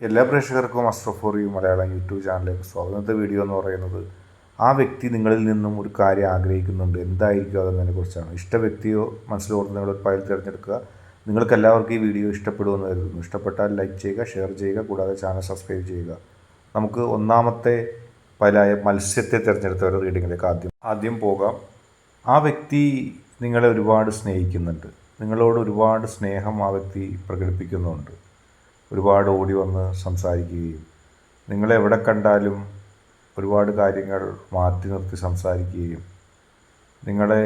എല്ലാ പ്രേക്ഷകർക്കും അസ്ട്രോഫോറിയും മലയാളം യൂട്യൂബ് ചാനലിലേക്ക് സ്വാഗതം. ഇന്നത്തെ വീഡിയോ എന്ന് പറയുന്നത് ആ വ്യക്തി നിങ്ങളിൽ നിന്നും ഒരു കാര്യം ആഗ്രഹിക്കുന്നുണ്ട്. എന്തായിരിക്കും അതെന്നതിനെ കുറിച്ചാണ്. ഇഷ്ട വ്യക്തിയോ മനസ്സിലോർത്ത് നിങ്ങൾ ഒരു ഫയൽ തിരഞ്ഞെടുക്കുക. നിങ്ങൾക്ക് എല്ലാവർക്കും ഈ വീഡിയോ ഇഷ്ടപ്പെടുമെന്ന് കരുതുന്നു. ഇഷ്ടപ്പെട്ടാൽ ലൈക്ക് ചെയ്യുക ഷെയർ ചെയ്യുക കൂടാതെ ചാനൽ സബ്സ്ക്രൈബ് ചെയ്യുക. നമുക്ക് ഒന്നാമത്തെ പലായ മത്സ്യത്തെ തിരഞ്ഞെടുത്ത റീഡിങ്ങിലേക്ക് ആദ്യം ആദ്യം പോകാം. ആ വ്യക്തി നിങ്ങളെ ഒരുപാട് സ്നേഹിക്കുന്നുണ്ട്. നിങ്ങളോട് ഒരുപാട് സ്നേഹം ആ വ്യക്തി പ്രകടിപ്പിക്കുന്നുണ്ട്. ഒരുപാട് ഓടി വന്ന് സംസാരിക്കുകയും നിങ്ങളെവിടെ കണ്ടാലും ഒരുപാട് കാര്യങ്ങൾ മാറ്റി നിർത്തി സംസാരിക്കുകയും നിങ്ങളെ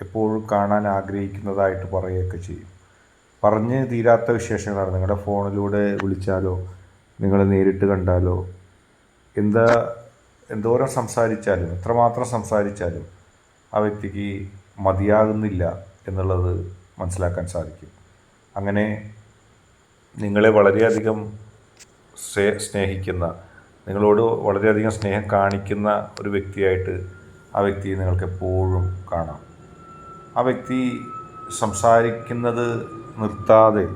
എപ്പോഴും കാണാൻ ആഗ്രഹിക്കുന്നതായിട്ട് പറയുകയൊക്കെ ചെയ്യും. പറഞ്ഞ് തീരാത്ത വിശേഷങ്ങളാണ്. നിങ്ങളുടെ ഫോണിലൂടെ വിളിച്ചാലോ നിങ്ങളെ നേരിട്ട് കണ്ടാലോ എന്താ എന്തോരം സംസാരിച്ചാലും എത്രമാത്രം സംസാരിച്ചാലും ആ വ്യക്തിക്ക് മതിയാകുന്നില്ല എന്നുള്ളത് മനസ്സിലാക്കാൻ സാധിക്കും. അങ്ങനെ നിങ്ങളെ വളരെയധികം സ്നേ സ്നേഹിക്കുന്ന നിങ്ങളോട് വളരെയധികം സ്നേഹം കാണിക്കുന്ന ഒരു വ്യക്തിയായിട്ട് ആ വ്യക്തിയെ നിങ്ങൾക്ക് എപ്പോഴും കാണാം. ആ വ്യക്തി സംസാരിക്കുന്നത് നിർത്താതെ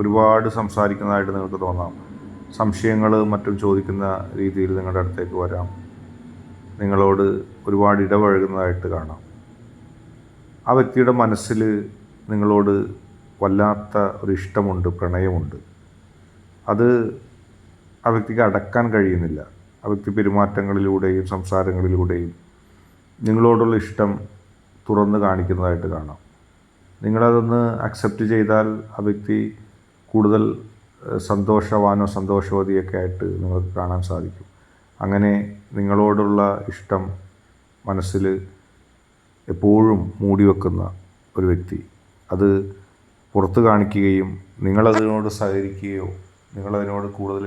ഒരുപാട് സംസാരിക്കുന്നതായിട്ട് നിങ്ങൾക്ക് തോന്നാം. സംശയങ്ങൾ മറ്റും ചോദിക്കുന്ന രീതിയിൽ നിങ്ങളുടെ അടുത്തേക്ക് വരാം. നിങ്ങളോട് ഒരുപാട് ഇടപഴകുന്നതായിട്ട് കാണാം. ആ വ്യക്തിയുടെ മനസ്സിൽ നിങ്ങളോട് വല്ലാത്ത ഒരു ഇഷ്ടമുണ്ട് പ്രണയമുണ്ട്. അത് ആ വ്യക്തിക്ക് അടക്കാൻ കഴിയുന്നില്ല. ആ വ്യക്തി പെരുമാറ്റങ്ങളിലൂടെയും സംസാരങ്ങളിലൂടെയും നിങ്ങളോടുള്ള ഇഷ്ടം തുറന്ന് കാണിക്കുന്നതായിട്ട് കാണാം. നിങ്ങളതൊന്ന് അക്സെപ്റ്റ് ചെയ്താൽ ആ വ്യക്തി കൂടുതൽ സന്തോഷവാനോ സന്തോഷവതിയൊക്കെ ആയിട്ട് നിങ്ങൾക്ക് കാണാൻ സാധിക്കും. അങ്ങനെ നിങ്ങളോടുള്ള ഇഷ്ടം മനസ്സിൽ എപ്പോഴും മൂടിവെക്കുന്ന ഒരു വ്യക്തി. അത് പുറത്ത് കാണിക്കുകയും നിങ്ങളതിനോട് സഹകരിക്കുകയോ നിങ്ങളതിനോട് കൂടുതൽ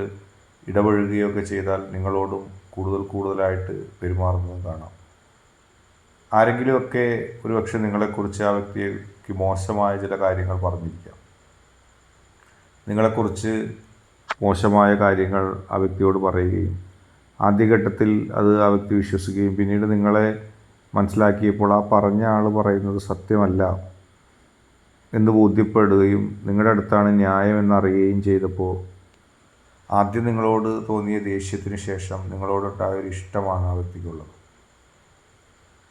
ഇടപഴകുകയോ ഒക്കെ ചെയ്താൽ നിങ്ങളോടും കൂടുതൽ കൂടുതലായിട്ട് പെരുമാറുന്നതും കാണാം. ആരെങ്കിലുമൊക്കെ ഒരുപക്ഷെ നിങ്ങളെക്കുറിച്ച് ആ വ്യക്തിക്ക് മോശമായ ചില കാര്യങ്ങൾ പറഞ്ഞിരിക്കാം. നിങ്ങളെക്കുറിച്ച് മോശമായ കാര്യങ്ങൾ ആ വ്യക്തിയോട് പറയുകയും ആദ്യഘട്ടത്തിൽ അത് ആ വ്യക്തി വിശ്വസിക്കുകയും പിന്നീട് നിങ്ങളെ മനസ്സിലാക്കിയപ്പോൾ ആ പറഞ്ഞ ആൾ പറയുന്നത് സത്യമല്ല. എന്ന് ബോധ്യപ്പെടുകയും നിങ്ങളുടെ അടുത്താണ് ന്യായം എന്നറിയുകയും ചെയ്തപ്പോൾ ആദ്യം നിങ്ങളോട് തോന്നിയ ദേഷ്യത്തിന് ശേഷം നിങ്ങളോടുണ്ടായ ഒരു ഇഷ്ടമാണ് ആ വ്യക്തിക്കുള്ളത്.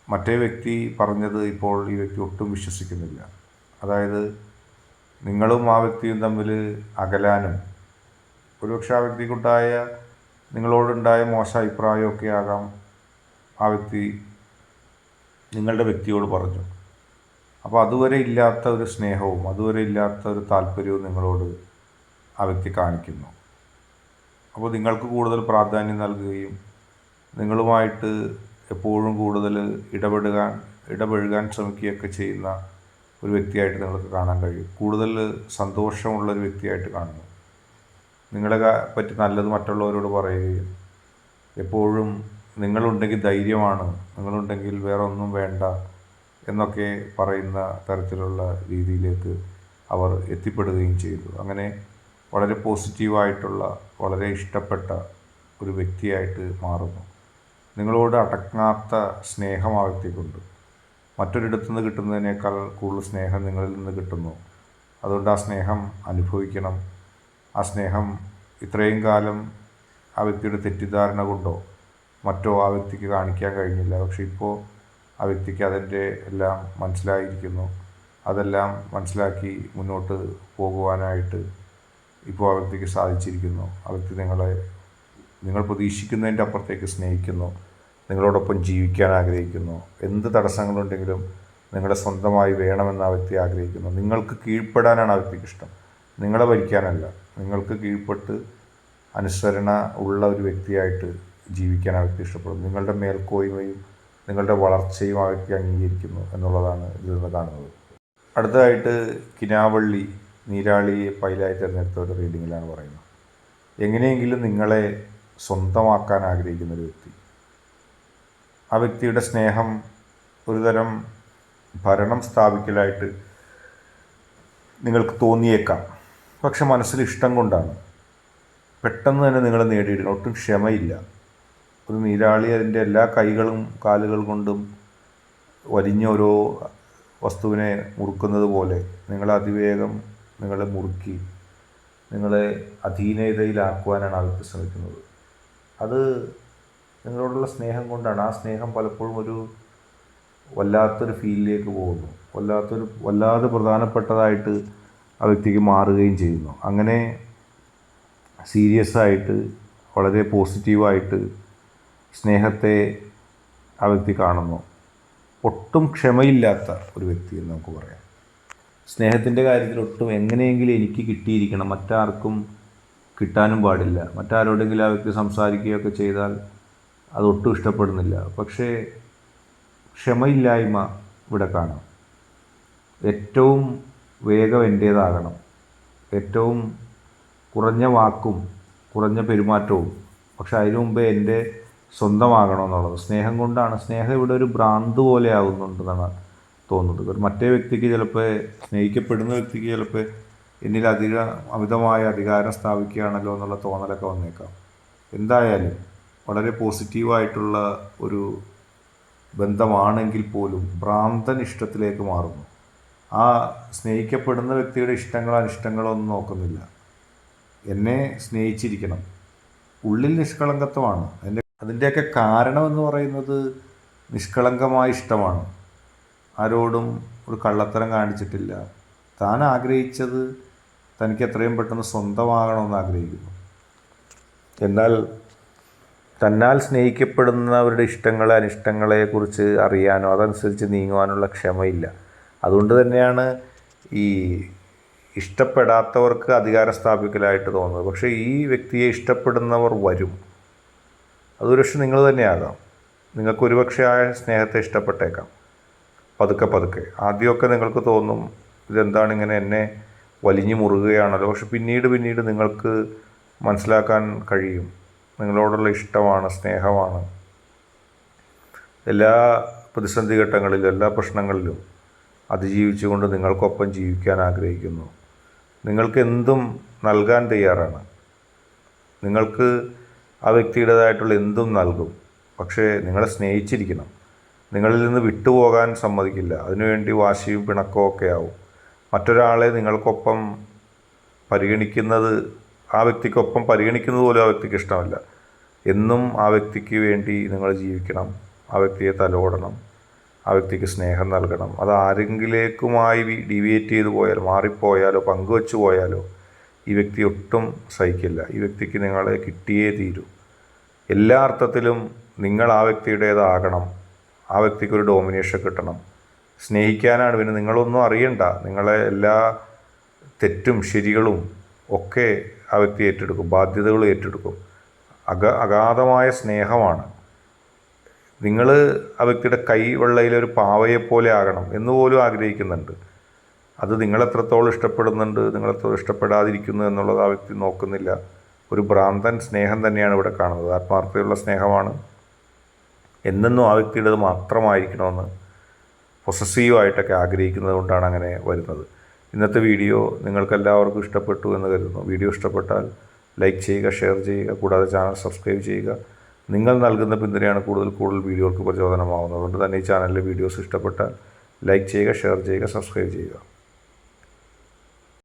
മറ്റേ വ്യക്തി പറഞ്ഞത് ഇപ്പോൾ ഈ വ്യക്തി ഒട്ടും വിശ്വസിക്കുന്നില്ല. അതായത് നിങ്ങളും ആ വ്യക്തിയും തമ്മിൽ അകലാനും ഒരുപക്ഷെ ആ വ്യക്തിക്കുണ്ടായ നിങ്ങളോടുണ്ടായ മോശ അഭിപ്രായമൊക്കെ ആകാം ആ വ്യക്തി നിങ്ങളുടെ വ്യക്തിയോട് പറഞ്ഞു. അപ്പോൾ അതുവരെ ഇല്ലാത്ത ഒരു സ്നേഹവും അതുവരെ ഇല്ലാത്ത ഒരു താല്പര്യവും നിങ്ങളോട് ആ വ്യക്തി കാണിക്കുന്നു. അപ്പോൾ നിങ്ങൾക്ക് കൂടുതൽ പ്രാധാന്യം നൽകുകയും നിങ്ങളുമായിട്ട് എപ്പോഴും കൂടുതൽ ഇടപെടുകാൻ ഇടപഴകാൻ ശ്രമിക്കുകയൊക്കെ ചെയ്യുന്ന ഒരു വ്യക്തിയായിട്ട് നിങ്ങൾക്ക് കാണാൻ കഴിയും. കൂടുതൽ സന്തോഷമുള്ള ഒരു വ്യക്തിയായിട്ട് കാണുന്നു. നിങ്ങളെ പറ്റി നല്ലത് മറ്റുള്ളവരോട് പറയുകയും എപ്പോഴും നിങ്ങളുണ്ടെങ്കിൽ ധൈര്യമാണ് നിങ്ങളുണ്ടെങ്കിൽ വേറെ ഒന്നും വേണ്ട എന്നൊക്കെ പറയുന്ന തരത്തിലുള്ള രീതിയിലേക്ക് അവർ എത്തിപ്പെടുകയും ചെയ്തു. അങ്ങനെ വളരെ പോസിറ്റീവായിട്ടുള്ള വളരെ ഇഷ്ടപ്പെട്ട ഒരു വ്യക്തിയായിട്ട് മാറുന്നു. നിങ്ങളോട് അടങ്ങാത്ത സ്നേഹം ആ വ്യക്തിക്കുണ്ട് മറ്റൊരിടത്തു നിന്ന് കിട്ടുന്നതിനേക്കാൾ കൂടുതൽ സ്നേഹം നിങ്ങളിൽ നിന്ന് കിട്ടുന്നു. അതുകൊണ്ട് ആ സ്നേഹം അനുഭവിക്കണം. ആ സ്നേഹം ഇത്രയും കാലം ആ വ്യക്തിയുടെ തെറ്റിദ്ധാരണ കൊണ്ടോ മറ്റോ ആ വ്യക്തിക്ക് കാണിക്കാൻ കഴിഞ്ഞില്ല. പക്ഷെ ഇപ്പോൾ ആ വ്യക്തിക്ക് അതിന്റെ എല്ലാം മനസ്സിലായിരിക്കുന്നു. അതെല്ലാം മനസ്സിലാക്കി മുന്നോട്ട് പോകുവാനായിട്ട് ഇപ്പോൾ ആ വ്യക്തിക്ക് സാധിച്ചിരിക്കുന്നു. ആ വ്യക്തി നിങ്ങളെ നിങ്ങൾ പ്രതീക്ഷിക്കുന്നതിന്റെ അപ്പുറത്തേക്ക് സ്നേഹിക്കുന്നു. നിങ്ങളോടൊപ്പം ജീവിക്കാൻ ആഗ്രഹിക്കുന്നു. എന്ത് തടസ്സങ്ങളുണ്ടെങ്കിലും നിങ്ങളെ സ്വന്തമായി വേണമെന്ന് ആ വ്യക്തി ആഗ്രഹിക്കുന്നു. നിങ്ങൾക്ക് കീഴ്പ്പെടാനാണ് ആ വ്യക്തിക്ക് ഇഷ്ടം. നിങ്ങളെ ഭരിക്കാനല്ല. നിങ്ങൾക്ക് കീഴ്പ്പെട്ട് അനുസരണ ഉള്ള ഒരു വ്യക്തിയായിട്ട് ജീവിക്കാൻ ആ വ്യക്തി ഇഷ്ടപ്പെടുന്നു. നിങ്ങളുടെ മേൽക്കോയ്മയും നിങ്ങളുടെ വളർച്ചയും അവയ്ക്ക് അംഗീകരിക്കുന്നു എന്നുള്ളതാണ് ഇതിൽ നിന്ന് കാണുന്നത്. അടുത്തതായിട്ട് കിനാവള്ളി നീരാളിയെ പൈലായി തിരഞ്ഞെടുത്ത ഒരു റീഡിങ്ങിലാണ് പറയുന്നത്. എങ്ങനെയെങ്കിലും നിങ്ങളെ സ്വന്തമാക്കാൻ ആഗ്രഹിക്കുന്ന ഒരു വ്യക്തി. ആ വ്യക്തിയുടെ സ്നേഹം ഒരുതരം ഭരണം സ്ഥാപിക്കലായിട്ട് നിങ്ങൾക്ക് തോന്നിയേക്കാം. പക്ഷെ മനസ്സിൽ ഇഷ്ടം കൊണ്ടാണ്. പെട്ടെന്ന് തന്നെ നിങ്ങളെ നേടിയെടുക്കണം ഒട്ടും ക്ഷമയില്ല. ഒരു നീരാളി അതിന്റെ എല്ലാ കൈകളും കാലുകൾ കൊണ്ടും വലിഞ്ഞ ഓരോ വസ്തുവിനെ മുറുക്കുന്നത് പോലെ നിങ്ങളെ അതിവേഗം നിങ്ങളെ മുറുക്കി നിങ്ങളെ അധീനതയിലാക്കുവാനാണ് അവർക്ക് ശ്രമിക്കുന്നത്. അത് നിങ്ങളോടുള്ള സ്നേഹം കൊണ്ടാണ്. ആ സ്നേഹം പലപ്പോഴും ഒരു വല്ലാത്തൊരു ഫീലിലേക്ക് പോകുന്നു. വല്ലാത്തൊരു വല്ലാതെ പ്രധാനപ്പെട്ടതായിട്ട് ആ വ്യക്തിക്ക് മാറുകയും ചെയ്യുന്നു. അങ്ങനെ സീരിയസ് ആയിട്ട് വളരെ പോസിറ്റീവായിട്ട് സ്നേഹത്തെ ആ വ്യക്തി കാണുന്നു. ഒട്ടും ക്ഷമയില്ലാത്ത ഒരു വ്യക്തി എന്ന് നമുക്ക് പറയാം. സ്നേഹത്തിന്റെ കാര്യത്തിൽ ഒട്ടും എങ്ങനെയെങ്കിലും എനിക്ക് കിട്ടിയിരിക്കണം. മറ്റാർക്കും കിട്ടാനും പാടില്ല. മറ്റാരോടെങ്കിലും ആ വ്യക്തി സംസാരിക്കുകയൊക്കെ ചെയ്താൽ അതൊട്ടും ഇഷ്ടപ്പെടുന്നില്ല. പക്ഷേ ക്ഷമയില്ലായ്മ ഇവിടെ കാണാം. ഏറ്റവും വേഗം എന്റേതാകണം ഏറ്റവും കുറഞ്ഞ വാക്കും കുറഞ്ഞ പെരുമാറ്റവും. പക്ഷെ അതിനു മുമ്പേ എന്റെ സ്വന്തമാകണം എന്നുള്ളത് സ്നേഹം കൊണ്ടാണ്. സ്നേഹം ഇവിടെ ഒരു ഭ്രാന്ത് പോലെ ആകുന്നുണ്ടെന്നാണ് തോന്നുന്നത്. ഒരു മറ്റേ വ്യക്തിക്ക് ചിലപ്പോൾ സ്നേഹിക്കപ്പെടുന്ന വ്യക്തിക്ക് ചിലപ്പോൾ എന്നിൽ അധിക അമിതമായ അധികാരം സ്ഥാപിക്കുകയാണല്ലോ എന്നുള്ള തോന്നലൊക്കെ വന്നേക്കാം. എന്തായാലും വളരെ പോസിറ്റീവായിട്ടുള്ള ഒരു ബന്ധമാണെങ്കിൽ പോലും ഭ്രാന്തൻ ഇഷ്ടത്തിലേക്ക് മാറുന്നു. ആ സ്നേഹിക്കപ്പെടുന്ന വ്യക്തിയുടെ ഇഷ്ടങ്ങളോ അനിഷ്ടങ്ങളോ ഒന്നും നോക്കുന്നില്ല. എന്നെ സ്നേഹിച്ചിരിക്കണം. ഉള്ളിൽ നിഷ്കളങ്കത്വമാണ്. അതിന്റെ അതിന്റെയൊക്കെ കാരണമെന്ന് പറയുന്നത് നിഷ്കളങ്കമായ ഇഷ്ടമാണ്. ആരോടും ഒരു കള്ളത്തരം കാണിച്ചിട്ടില്ല. താൻ ആഗ്രഹിച്ചത് തനിക്ക് എത്രയും പെട്ടെന്ന് സ്വന്തമാകണമെന്ന് ആഗ്രഹിക്കുന്നു. എന്നാൽ തന്നാൽ സ്നേഹിക്കപ്പെടുന്നവരുടെ ഇഷ്ടങ്ങളെ അനിഷ്ടങ്ങളെക്കുറിച്ച് അറിയാനോ അതനുസരിച്ച് നീങ്ങുവാനുള്ള ക്ഷമയില്ല. അതുകൊണ്ട് തന്നെയാണ് ഈ ഇഷ്ടപ്പെടാത്തവർക്ക് അധികാരം സ്ഥാപിക്കലായിട്ട് തോന്നുന്നത്. പക്ഷേ ഈ വ്യക്തിയെ ഇഷ്ടപ്പെടുന്നവർ വരും. അതൊരു പക്ഷെ നിങ്ങൾ തന്നെയാകാം. നിങ്ങൾക്ക് ഒരുപക്ഷെ ആ സ്നേഹത്തെ ഇഷ്ടപ്പെട്ടേക്കാം. പതുക്കെ പതുക്കെ. ആദ്യമൊക്കെ നിങ്ങൾക്ക് തോന്നും ഇതെന്താണ് ഇങ്ങനെ എന്നെ വലിഞ്ഞു മുറുകയാണല്ലോ. പക്ഷെ പിന്നീട് പിന്നീട് നിങ്ങൾക്ക് മനസ്സിലാക്കാൻ കഴിയും. നിങ്ങളോടുള്ള ഇഷ്ടമാണ് സ്നേഹമാണ്. എല്ലാ പ്രതിസന്ധി ഘട്ടങ്ങളിലും എല്ലാ പ്രശ്നങ്ങളിലും അതിജീവിച്ചുകൊണ്ട് നിങ്ങൾക്കൊപ്പം ജീവിക്കാൻ ആഗ്രഹിക്കുന്നു. നിങ്ങൾക്ക് എന്തും നൽകാൻ തയ്യാറാണ്. നിങ്ങൾക്ക് ആ വ്യക്തിയുടേതായിട്ടുള്ള എന്തും നൽകും. പക്ഷേ നിങ്ങളെ സ്നേഹിച്ചിരിക്കണം. നിങ്ങളിൽ നിന്ന് വിട്ടുപോകാൻ സമ്മതിക്കില്ല. അതിനുവേണ്ടി വാശിയും പിണക്കവും ഒക്കെ ആവും. മറ്റൊരാളെ നിങ്ങൾക്കൊപ്പം പരിഗണിക്കുന്നത് ആ വ്യക്തിക്കൊപ്പം പരിഗണിക്കുന്നത് പോലും ആ വ്യക്തിക്ക് ഇഷ്ടമല്ല. എന്നും ആ വ്യക്തിക്ക് വേണ്ടി നിങ്ങൾ ജീവിക്കണം. ആ വ്യക്തിയെ തലോടണം. ആ വ്യക്തിക്ക് സ്നേഹം നൽകണം. അത് ആരെങ്കിലേക്കുമായി ഡീവിയേറ്റ് ചെയ്തു പോയാലോ മാറിപ്പോയാലോ പങ്കുവെച്ചു പോയാലോ ഈ വ്യക്തി ഒട്ടും സഹിക്കില്ല. ഈ വ്യക്തിക്ക് നിങ്ങളെ കിട്ടിയേ തീരൂ. എല്ലാ അർത്ഥത്തിലും നിങ്ങൾ ആ വ്യക്തിയുടേതാകണം. ആ വ്യക്തിക്കൊരു ഡോമിനേഷൻ കിട്ടണം. സ്നേഹിക്കാനാണ്. പിന്നെ നിങ്ങളൊന്നും അറിയണ്ട. നിങ്ങളെ എല്ലാ തെറ്റും ശരികളും ഒക്കെ ആ വ്യക്തി ഏറ്റെടുക്കും. ബാധ്യതകൾ ഏറ്റെടുക്കും. അഗ അഗാധമായ സ്നേഹമാണ്. നിങ്ങൾ ആ വ്യക്തിയുടെ കൈവെള്ളയിലൊരു പാവയെപ്പോലെ ആകണം എന്ന് പോലും ആഗ്രഹിക്കുന്നുണ്ട്. അത് നിങ്ങളെത്രത്തോളം ഇഷ്ടപ്പെടുന്നുണ്ട് നിങ്ങളെത്രത്തോളം ഇഷ്ടപ്പെടാതിരിക്കുന്നു എന്നുള്ളത് ആ വ്യക്തി നോക്കുന്നില്ല. ഒരു ഭ്രാന്തൻ സ്നേഹം തന്നെയാണ് ഇവിടെ കാണുന്നത്. ആത്മാർത്ഥതയുള്ള സ്നേഹമാണ്. എന്നെന്നും ആ വ്യക്തിയുടേത് മാത്രമായിരിക്കണമെന്ന് പൊസസീവായിട്ടൊക്കെ ആഗ്രഹിക്കുന്നത് കൊണ്ടാണ് അങ്ങനെ വരുന്നത്. ഇന്നത്തെ വീഡിയോ നിങ്ങൾക്കെല്ലാവർക്കും ഇഷ്ടപ്പെട്ടു എന്ന് കരുതുന്നു. വീഡിയോ ഇഷ്ടപ്പെട്ടാൽ ലൈക്ക് ചെയ്യുക ഷെയർ ചെയ്യുക കൂടാതെ ചാനൽ സബ്സ്ക്രൈബ് ചെയ്യുക. നിങ്ങൾ നൽകുന്ന പിന്തുണയാണ് കൂടുതൽ കൂടുതൽ വീഡിയോകൾക്ക് പ്രചോദനമാകുന്നത് അതുകൊണ്ട് തന്നെ ഈ ചാനലിലെ വീഡിയോസ് ഇഷ്ടപ്പെട്ടാൽ ലൈക്ക് ചെയ്യുക ഷെയർ ചെയ്യുക സബ്സ്ക്രൈബ് ചെയ്യുക.